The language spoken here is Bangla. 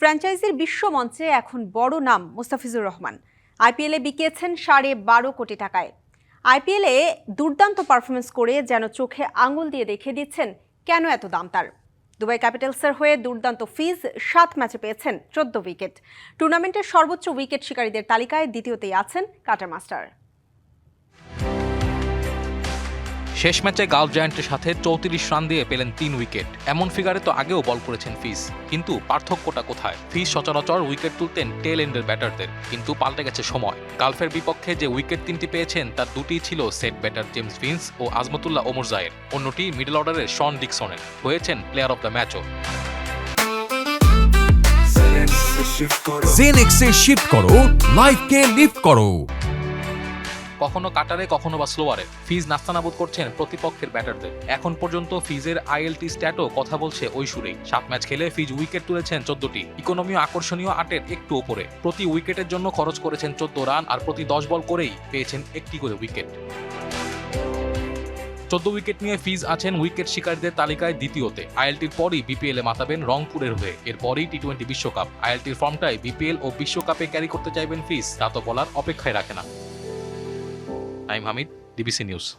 ফ্র্যাঞ্চাইজির বিশ্বমঞ্চে এখন বড় নাম মুস্তাফিজুর রহমান। আইপিএলে বিকিয়েছেন সাড়ে বারো কোটি টাকায়। আইপিএলে দুর্দান্ত পারফরমেন্স করে যেন চোখে আঙুল দিয়ে দেখিয়ে দিচ্ছেন কেন এত দাম তার? দুবাই ক্যাপিটালসের হয়ে দুর্দান্ত ফিজ, সাত ম্যাচে পেয়েছেন চোদ্দ উইকেট। টুর্নামেন্টের সর্বোচ্চ উইকেট শিকারীদের তালিকায় দ্বিতীয়তেই আছেন কাটার মাস্টার। শেষ ম্যাচে গালফ জায়ান্টের সাথে চৌত্রিশ রান দিয়ে পেলেন তিন উইকেট। এমন ফিগারে তো আগেও বল করেছেন ফিস। কিন্তু পার্থক্যটা কোথায়? ফিস সচরাচর উইকেট তুলতেন টেল এন্ডের ব্যাটারদের, কিন্তু পাল্টে গেছে সময়। গালফের বিপক্ষে যে উইকেট তিনটি পেয়েছেন, তার দুটি ছিল সেট ব্যাটার জেমস ফিন্স ও আজমতুল্লাহ ওমর জায়ের। অন্যটি মিডল অর্ডারের শন ডিকসনের। হয়েছেন প্লেয়ার অব দ্য ম্যাচও। জেনেক্সে শিফট করো লাইফকে লিফট করো। কখনো কাটারে, কখনো বা স্লোয়ারে ফিজ নাস্তানাবুদ করছেন প্রতিপক্ষের ব্যাটারদের। এখন পর্যন্ত ফিজের আইএলটি স্ট্যাটও কথা বলছে ওই সুরেই সাত ম্যাচ খেলে ফিজ উইকেট তুলেছেন চোদ্দটি। ইকোনমিও আকর্ষণীয় আটের একটু ওপরে। প্রতি উইকেটের জন্য খরচ করেছেন চোদ্দ রান আর প্রতি দশ বল করেই পেয়েছেন একটি করে উইকেট। চোদ্দ উইকেট নিয়ে ফিজ আছেন উইকেট শিকারীদের তালিকায় দ্বিতীয়তে। আইএলটির পরই বিপিএল মাতাবেন রংপুরের হয়ে। এরপরই টি টোয়েন্টি বিশ্বকাপ। আইএলটির ফর্মটাই বিপিএল ও বিশ্বকাপে ক্যারি করতে চাইবেন ফিজ। তা তো বলার অপেক্ষায় রাখে না। I'm Hamid, DBC News.